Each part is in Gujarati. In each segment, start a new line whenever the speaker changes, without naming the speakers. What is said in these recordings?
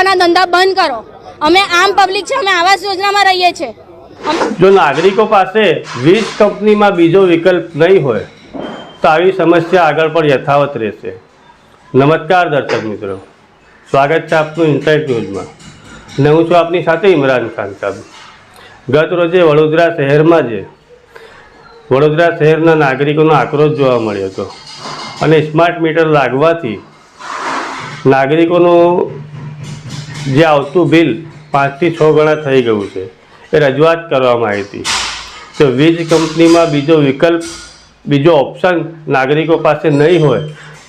લૂંટવાના ધંધા બંધ કરો. અમે આમ પબ્લિક છે, અમે આવાસ યોજનામાં રહીએ છીએ
જો નાગરિકો પાસે વીજ કંપનીમાં બીજો વિકલ્પ નહીં હોય, તો આવી સમસ્યા આગળ પણ યથાવત રહેશે. નમસ્કાર દર્શક મિત્રો. સ્વાગત છે આપનું ઇન્સાઇટ ન્યૂઝમાં ને હું છું આપની સાથે ઇમરાન ખાન સાહેબ. ગત રોજે વડોદરા શહેરમાં જે, વડોદરા શહેરના નાગરિકોનો આક્રોશ જોવા મળ્યો હતો. અને સ્માર્ટ મીટર લાગવાથી નાગરિકોનું જે આવતું બિલ પાંચથી છ ગણા થઈ ગયું છે. એ રજૂઆત કરવામાં આવી હતી. તો વીજ કંપનીમાં બીજો વિકલ્પ, બીજો ઓપ્શન નાગરિકો પાસે નહીં હોય,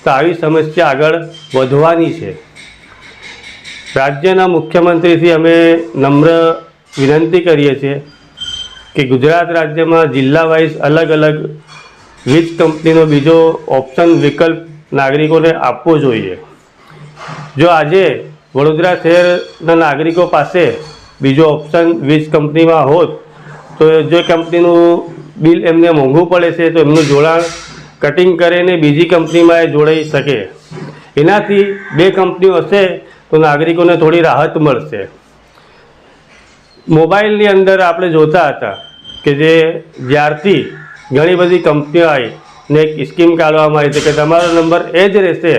તો આવી સમસ્યા આગળ વધવાની છે. રાજ્યના મુખ્યમંત્રીથી અમે નમ્ર વિનંતી કરીએ છીએ કે ગુજરાત રાજ્યમાં જિલ્લા વાઇઝ અલગ અલગ વીજ કંપનીનો બીજો ઓપ્શન વિકલ્પ નાગરિકોને આપવો જોઈએ. જો આજે વડોદરા શહેરના નાગરિકો પાસે બીજો ઓપ્શન વીજ કંપનીમાં હોત, તો જે કંપનીનું બિલ એમને મોંઘું પડે છે, તો એમનું જોડાણ કટિંગ કરીને બીજી કંપનીમાં એ જોડાઈ શકે. એનાથી બે કંપનીઓ હશે, તો નાગરિકોને થોડી રાહત મળશે. મોબાઈલની અંદર આપણે જોતા હતા કે જે જ્યારથી ઘણી બધી કંપનીઓ આવી ને એક સ્કીમ કાઢવામાં આવી છે કે તમારો નંબર એ જ રહેશે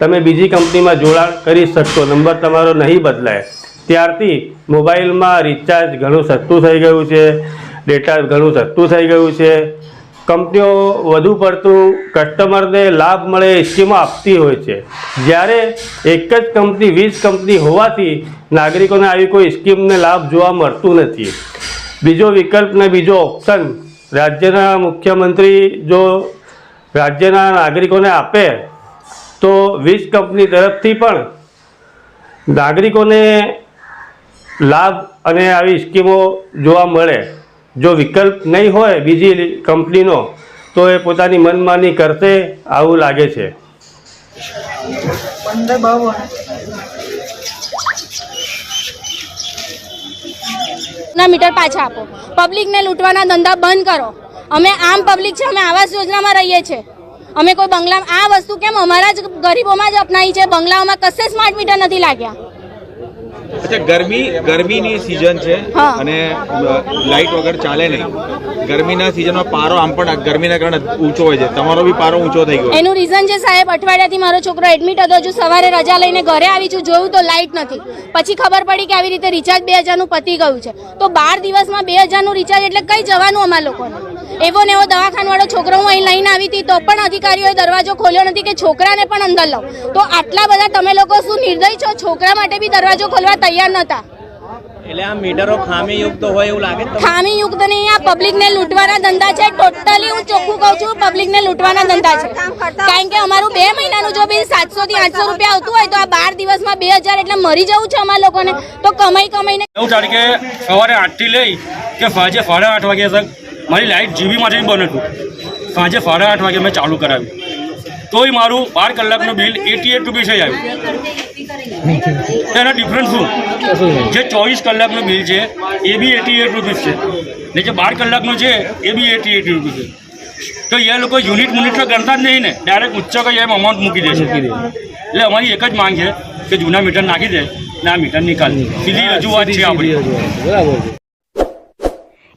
તમે બીજી કંપનીમાં જોડાણ કરી શકશો. નંબર તમારો નહીં બદલાય. ત્યારથી મોબાઈલમાં રિચાર્જ ઘણું સસ્તું થઈ ગયું છે. ડેટા ઘણું સસ્તું થઈ ગયું છે. કંપનીઓ વધુ પડતું કસ્ટમરને લાભ મળે એ સ્કીમો આપતી હોય છે. જ્યારે એક જ કંપની વીજ કંપની હોવાથી નાગરિકોને આવી કોઈ સ્કીમને લાભ જોવા મળતું નથી. બીજો વિકલ્પ ને બીજો ઓપ્શન રાજ્યના મુખ્યમંત્રી જો રાજ્યના નાગરિકોને આપે તો વીજ કંપની તરફથી પણ નાગરિકોને લાભ અને આવી સ્કીમો જોવા મળે. જો વિકલ્પ નહીં હોય બીજી કંપનીનો તો એ પોતાની મનમાની કરશે આવું લાગે છે.
ના મીટર પાછા આપો. પબ્લિકને લૂંટવાના ધંધા બંધ કરો. અમે આમ પબ્લિક છે અમે આવાસ યોજનામાં રહીએ છીએ. અમે કોઈ બંગલા આ વસ્તુ કેમ અમારા જ ગરીબોમાં જ અપનાવી છે? બંગલાઓમાં કશે સ્માર્ટ મીટર નથી લાગ્યા.
અચ્છા ગરમી ગરમીની સિઝન છે અને લાઇટ વગર ચાલે નહીં. ગરમીના સિઝનમાં પારો આમ પણ ગરમીના કારણે ઊંચો હોય છે. તમારો બી પારો ઊંચો થઈ ગયો.
એનું રીઝન છે સાહેબ અઠવાડિયાથી મારો છોકરો એડમિટ હતો હજુ સવારે રજા લઈને ઘરે આવી છું જોયું તો લાઇટ નથી. પછી ખબર પડી કે આવી રીતે રિચાર્જ બે હજારનું પતી ગયું છે. તો બાર દિવસમાં બે હજારનું રિચાર્જ એટલે કઈ જવાનું અમારા લોકોને? એવો ને એવો દવાખાનવાળો છોકરો હું અહીં લઈને આવી હતી તો પણ અધિકારીઓએ દરવાજો ખોલ્યો નથી કે છોકરાને પણ અંદર લો તો આટલા બધા તમે લોકો શું નિર્દય છો? છોકરા માટે બી દરવાજો ખોલવા તૈયાર નહોતા.
એટલે આ મીટરો ખામીયુક્ત હોય એવું લાગે તમને?
નહીં આ પબ્લિકને લૂંટવાના ધંધા છે. ટોટલી હું ચોખ્ખું કહું છું પબ્લિકને લૂંટવાના ધંધા છે. કારણ કે અમારું બે મહિનાનું જો બિલ સાતસો થી આઠસો રૂપિયા આવતું હોય તો આ બાર દિવસમાં બે હજાર એટલે મરી જવું છે અમારા લોકોને. તો કમાઈ કમાઈને
સવારે આઠથી લઈ કે સાંજે સાડા આઠ વાગ્યા તક મારી લાઇટ જીબીમાંથી બંધ હતું. સાંજે સાડા આઠ વાગે મેં ચાલુ કરાવ્યું. તોય મારું બાર કલાકનું બિલ એટી એટ રૂપીસ જ આવ્યું. તેનો ડિફરન્સ શું? જે ચોવીસ કલાકનું બિલ છે એ બી એટી એટ રૂપીસ છે. ને જે બાર કલાકનું છે એ બી એટી એટી રૂપીસ છે. તો એ લોકો યુનિટ મુનિટ તો ગણતા જ નહીં ને. ડાયરેક્ટ ઉચ્ચ કઈ એમ અમાઉન્ટ મૂકી દેશે છે. એટલે અમારી એક જ માંગ છે કે જૂના મીટર નાખી દે ને આ મીટર નિકાલ. સીધી રજૂઆત છે આપણી.